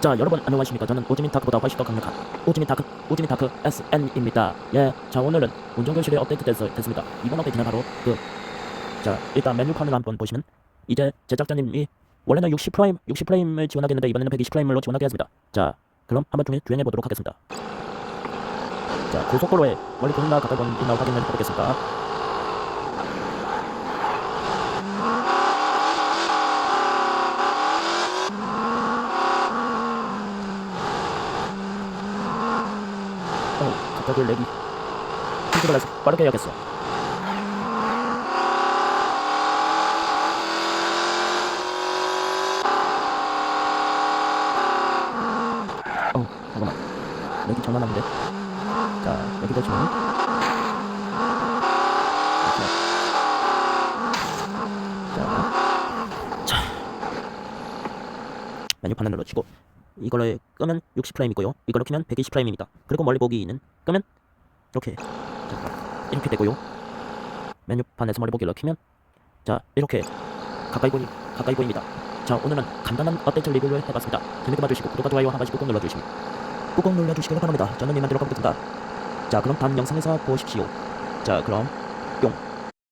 자 여러분 안녕하십니까? 저는 오지민 타크보다 훨씬 더 강력한 오지민 타크 오지민 타크 SN입니다. 예자 오늘은 운전교실에 업데이트 됐, 됐습니다. 이번 업데이트는 바로 그자 일단 메뉴판을 한번 보시면 이제 제작자님이 원래는 60 프레임 60 프레임을 지원하게 했는데 이번에는 120 프레임으로 지원하게 했습니다. 자 그럼 한번 주- 주행해 보도록 하겠습니다. 자 고속도로에 멀리 보이나 가까이 보이나 확인해 보겠습니다 어 갑자기. 렉이 컨트롤해서 빠르게 해야겠어. 어 잠깐만. 렉이 장난 아닌데? 자. 자, 자. 메뉴판을 눌러주고 이거를 끄면 60프레임이고요. 이걸로 키면 120프레임입니다. 그리고 멀리 보기는 끄면 이렇게. 자, 이렇게 되고요. 메뉴판에서 멀리 보기를 키면 자 이렇게. 가까이 보이 가까이 보입니다. 자 오늘은 간단한 업데이트 리뷰를 해봤습니다. 재밌게 봐주시고 구독과 좋아요 한 번씩 꾹꾹 눌러주시고 꾹꾹 눌러주시기 바랍니다. 저는 이만 들어가 보겠습니다. 자 그럼 다음 영상에서 보십시오. 자 그럼